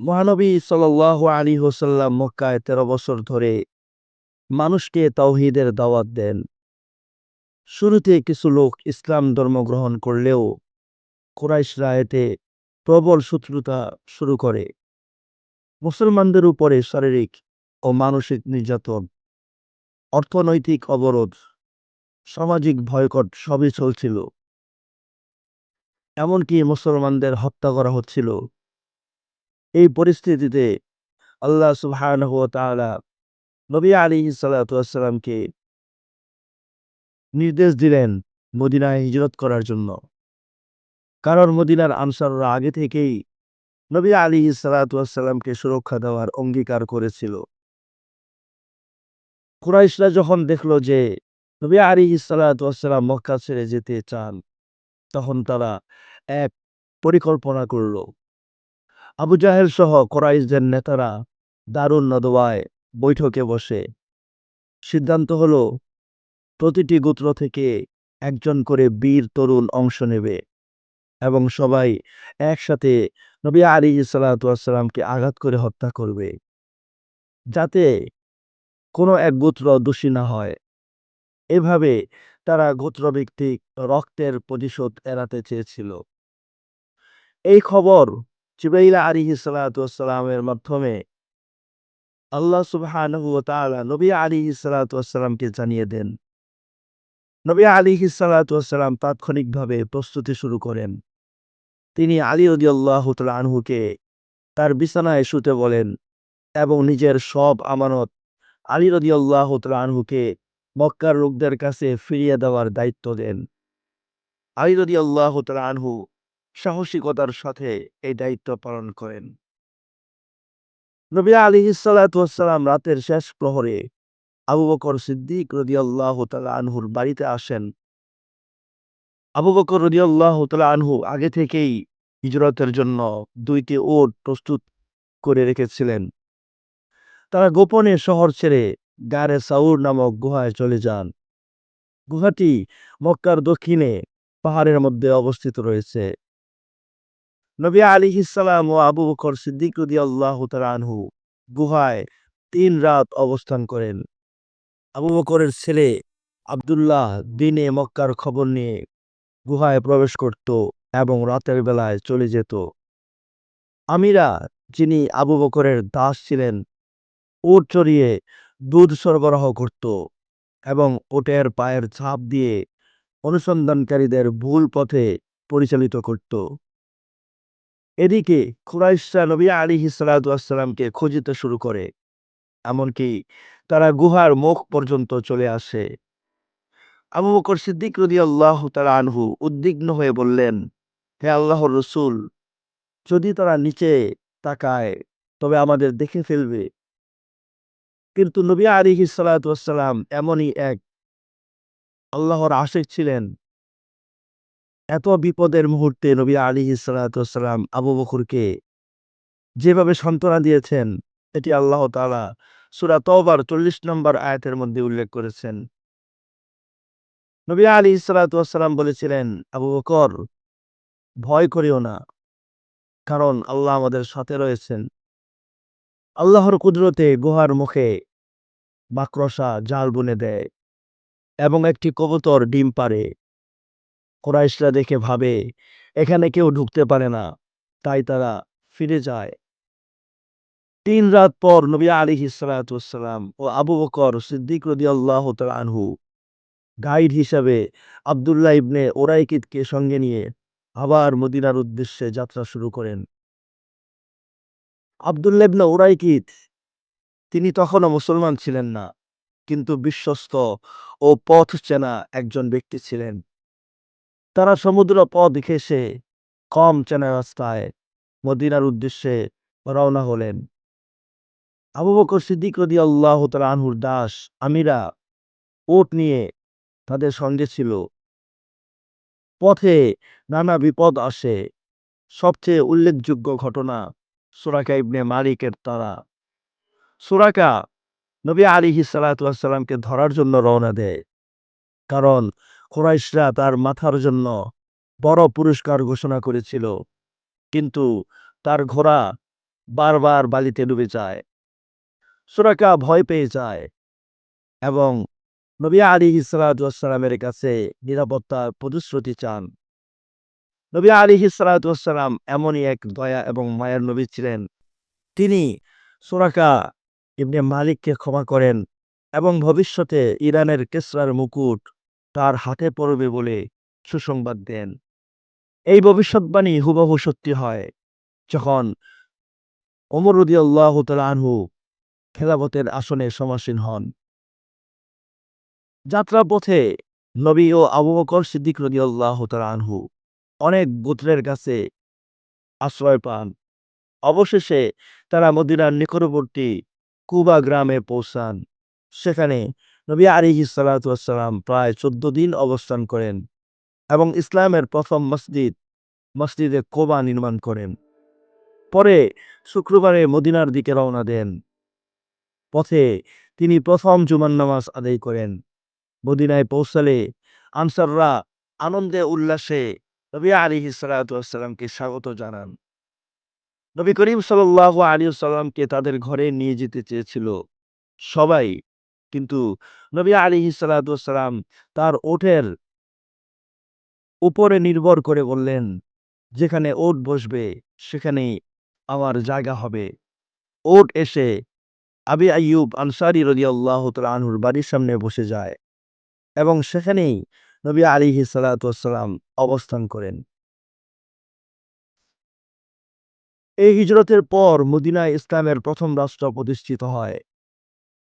মহানবী সাল্লাল্লাহু আলী হোসাল্লাম মক্কায় তেরো বছর ধরে মানুষকে তাওহিদের দাওয়াত দেন। শুরুতে কিছু লোক ইসলাম ধর্ম গ্রহণ করলেও কুরাইশরা এতে প্রবল শত্রুতা শুরু করে। মুসলমানদের উপরে শারীরিক ও মানসিক নির্যাতন, অর্থনৈতিক অবরোধ, সামাজিক ভয়কট সবই চলছিল। এমনকি মুসলমানদের হত্যা করা হচ্ছিল। এই পরিস্থিতিতে আল্লাহ ওয়া নবী আলাইহিস সালাতু নির্দেশ দিলেন মদিনায় হিজরত করার জন্য। কারণ মদিনার আনসাররা আগে থেকেই নবী আলাইহিস সালাতু ওয়াসসালামকে সুরক্ষা দেওয়ার অঙ্গীকার করেছিল। কুরাইশরা যখন দেখল যে নবী আলাইহিস সালাতু ওয়াসসালাম মক্কা ছেড়ে যেতে চান, তখন তারা এক পরিকল্পনা করল। আবু জাহেল সহ কোরাইশদের নেতারা দারুণ নদওয়ায় বৈঠকে বসে। সিদ্ধান্ত হলো, প্রতিটি গোত্র থেকে একজন করে বীর তরুণ অংশ নেবে এবং সবাই একসাথে নবী আলী সালাতামকে আঘাত করে হত্যা করবে। যাতে কোনো এক গোত্র দোষী না হয়। এভাবে তারা গোত্রভিত্তিক রক্তের প্রতিশোধ এড়াতে চেয়েছিল। এই খবর আলিহি সালাতামের মাধ্যমে আল্লাহ নবী আলিহি সালাতামকে জানিয়ে দেন। নবী আলিহি সালাতাম তাৎক্ষণিকভাবে প্রস্তুতি শুরু করেন। তিনি আলী আনহুকে তার বিছানায় শুতে বলেন এবং নিজের সব আমানত আলী রদি আল্লাহ আনহুকে মক্কার লোকদের কাছে ফিরিয়ে দেওয়ার দায়িত্ব দেন। আলী রদি আল্লাহ আনহু সাহসিকতার সাথে এই দায়িত্ব পালন করেন। নবী আলী সালাতাম রাতের শেষ প্রহরে আবু বকর সিদ্দিক রদি আল্লাহ আনহুর বাড়িতে আসেন। আবু বকর রদি আল্লাহ আনহু আগে থেকেই হিজরতের জন্য দুইটি ওট প্রস্তুত করে রেখেছিলেন। তারা গোপনে শহর ছেড়ে গারে সাউর নামক গুহায় চলে যান। গুহাটি মক্কার দক্ষিণে পাহাড়ের মধ্যে অবস্থিত রয়েছে। নবী আলী ইসালাম ও আবু বকর সিদ্দিক রদি আল্লাহ আনহু গুহায় তিন রাত অবস্থান করেন। আবু বকরের ছেলে আবদুল্লাহ দিনে মক্কার খবর নিয়ে গুহায় প্রবেশ করত এবং রাতের বেলায় চলে যেত। আমিরা যিনি আবু বকরের দাস ছিলেন, উট চড়িয়ে দুধ সরবরাহ করত এবং ওটের পায়ের ছাপ দিয়ে অনুসন্ধানকারীদের ভুল পথে পরিচালিত করত। এদিকে খুরাইশা নবী আলী হিসালাতামকে খুঁজিতে শুরু করে, এমনকি তারা গুহার মুখ পর্যন্ত চলে আসে। আবু বকর সিদ্দিক রদি আল্লাহ তালা আনহু উদ্বিগ্ন হয়ে বললেন, হে আল্লাহর রসুল, যদি তারা নিচে তাকায়, তবে আমাদের দেখে ফেলবে। কিন্তু নবী আলী সালাতাম এমনই এক আল্লাহর আশেক ছিলেন। এত বিপদের মুহূর্তে নবী আলী সালাতাম আবু বকুরকে যেভাবে সান্ত্বনা দিয়েছেন, এটি আল্লাহ তালা সুরা চল্লিশ নম্বর আয়াতের মধ্যে উল্লেখ করেছেন। নবী আলী সালাতাম বলেছিলেন, আবু বকর, ভয় করিও না, কারণ আল্লাহ আমাদের সাথে রয়েছেন। আল্লাহর কুদরতে গুহার মুখে মাকড়সা জাল বুনে দেয় এবং একটি কবুতর ডিম পারে কোরাইশরা দেখে ভাবে, এখানে কেউ ঢুকতে পারে না। তাই তারা ফিরে যায়। তিন রাত পর নবী আলী সালাতাম ও আবু বকর সিদ্দিক রদি আল্লাহ আনহু গাইড হিসাবে আবদুল্লাহ ইবনে ওরাইকিদকে সঙ্গে নিয়ে আবার মদিনার উদ্দেশ্যে যাত্রা শুরু করেন। আবদুল্লাহ ইবনে ওরাইকিদ, তিনি তখনও মুসলমান ছিলেন না, কিন্তু বিশ্বস্ত ও পথ চেনা একজন ব্যক্তি ছিলেন। তারা সমুদ্র পথ ঘেসে কম চেনা রাস্তায় মদিনার উদ্দেশ্যে রওনা হলেন। আবু বকর সিদ্দিক রদি আল্লাহ আনহুর দাস, আমিরা ওট নিয়ে তাদের সঙ্গে ছিল। পথে নানা বিপদ আসে। সবচেয়ে উল্লেখযোগ্য ঘটনা সুরাকা ইবনে মালিকের তারা। সুরাকা নবী আলী সালাতামকে ধরার জন্য রওনা দেয়। কারণ খোরাইশরা তার মাথার জন্য বড় পুরস্কার ঘোষণা করেছিল। কিন্তু তার ঘোড়া বারবার বালিতে ডুবে যায়। সুরাকা ভয় পেয়ে যায় এবং নবী আলী ইসালাতামের কাছে নিরাপত্তার প্রতিশ্রুতি চান। নবী আলী ইসালাতাম এমনই এক দয়া এবং মায়ের নবী ছিলেন। তিনি সুরাকা ইবনে মালিককে ক্ষমা করেন এবং ভবিষ্যতে ইরানের কেসরার মুকুট তার হাতে পড়বে বলে সুসংবাদ দেন। এই ভবিষ্যৎবাণী হুবহু সত্যি হয়, যখন ওমর রদি আল্লাহ আনহু খেলাবতের আসনে সমাসীন হন। যাত্রা পথে নবী ও আবু বকর সিদ্দিক রদি আল্লাহ আনহু অনেক গোত্রের কাছে আশ্রয় পান। অবশেষে তারা মদিনার নিকটবর্তী কুবা গ্রামে পৌঁছান। সেখানে নবী আলিহি সালাতাম প্রায় চোদ্দ দিন অবস্থান করেন এবং ইসলামের প্রথম মসজিদ, মসজিদে কোবা নির্মাণ করেন। পরে শুক্রবারে মদিনার দিকে রওনা দেন। পথে তিনি প্রথম জুমান নামাজ আদায় করেন। মদিনায় পৌঁছালে আনসাররা আনন্দে উল্লাসে নবী আলিহি সালাতামকে স্বাগত জানান। নবী করিম সাল আলী সাল্লামকে তাদের ঘরে নিয়ে যেতে চেয়েছিল। সবাই কিন্তু নবী আলী সালাতাম তার ওঠের উপরে নির্ভর করে বললেন, যেখানে ওট বসবে, সেখানেই আমার জায়গা হবে। ওট এসে আবি আইয়ুব আনসারি রদি আল্লাহ আনহুর বাড়ির সামনে বসে যায় এবং সেখানেই নবী আলী সালাতাম অবস্থান করেন। এই হিজরতের পর মদিনা ইসলামের প্রথম রাষ্ট্র প্রতিষ্ঠিত হয়।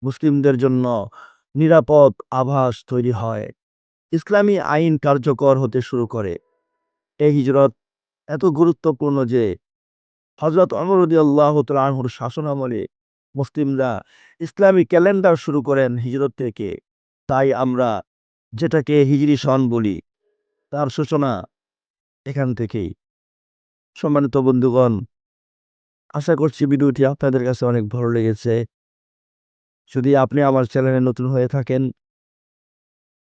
মুসলিমদের জন্য নিরাপদ আভাস তৈরি হয়। ইসলামী আইন কার্যকর হতে শুরু করে। এই হিজরত এত গুরুত্বপূর্ণ যে হজরত অমরুদ্দি আল্লাহ শাসন আমলে মুসলিমরা ইসলামী ক্যালেন্ডার শুরু করেন হিজরত থেকে। তাই আমরা যেটাকে হিজরি সন বলি, তার সূচনা এখান থেকেই। সম্মানিত বন্ধুগণ, আশা করছি ভিডিওটি আপনাদের কাছে অনেক ভালো লেগেছে। যদি আপনি আমার চ্যানেলে নতুন হয়ে থাকেন,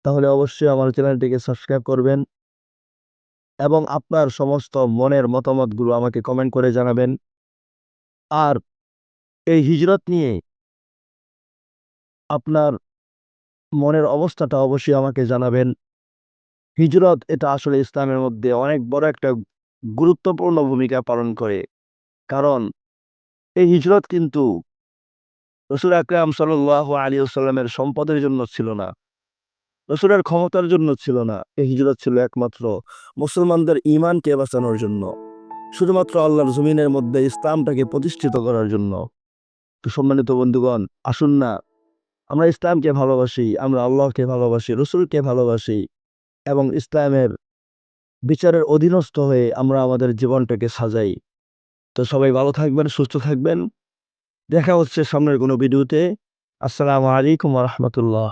তাহলে অবশ্যই আমার চ্যানেলটিকে সাবস্ক্রাইব করবেন এবং আপনার সমস্ত মনের মতামতগুলো আমাকে কমেন্ট করে জানাবেন। আর এই হিজরত নিয়ে আপনার মনের অবস্থাটা অবশ্যই আমাকে জানাবেন। হিজরত এটা আসলে ইসলামের মধ্যে অনেক বড় একটা গুরুত্বপূর্ণ ভূমিকা পালন করে। কারণ এই হিজরত কিন্তু রসুল আকরাম সাল্লাহ আলী আসাল্লামের সম্পদের জন্য ছিল না। রসুলের ক্ষমতার জন্য ছিল না। এই হিজরত ছিল একমাত্র মুসলমানদের ইমানকে বাঁচানোর জন্য। শুধুমাত্র আল্লাহর জমিনের মধ্যে ইসলামটাকে প্রতিষ্ঠিত করার জন্য। তো সম্মানিত বন্ধুগণ, আসুন না। আমরা ইসলামকে ভালোবাসি, আমরা আল্লাহকে ভালোবাসি, রসুলকে ভালোবাসি এবং ইসলামের বিচারের অধীনস্থ হয়ে আমরা আমাদের জীবনটাকে সাজাই। তো সবাই ভালো থাকবেন, সুস্থ থাকবেন। দেখা হচ্ছে সামনের কোনো ভিডিওতে। আসসালামু আলাইকুম রহমতুল্লাহ।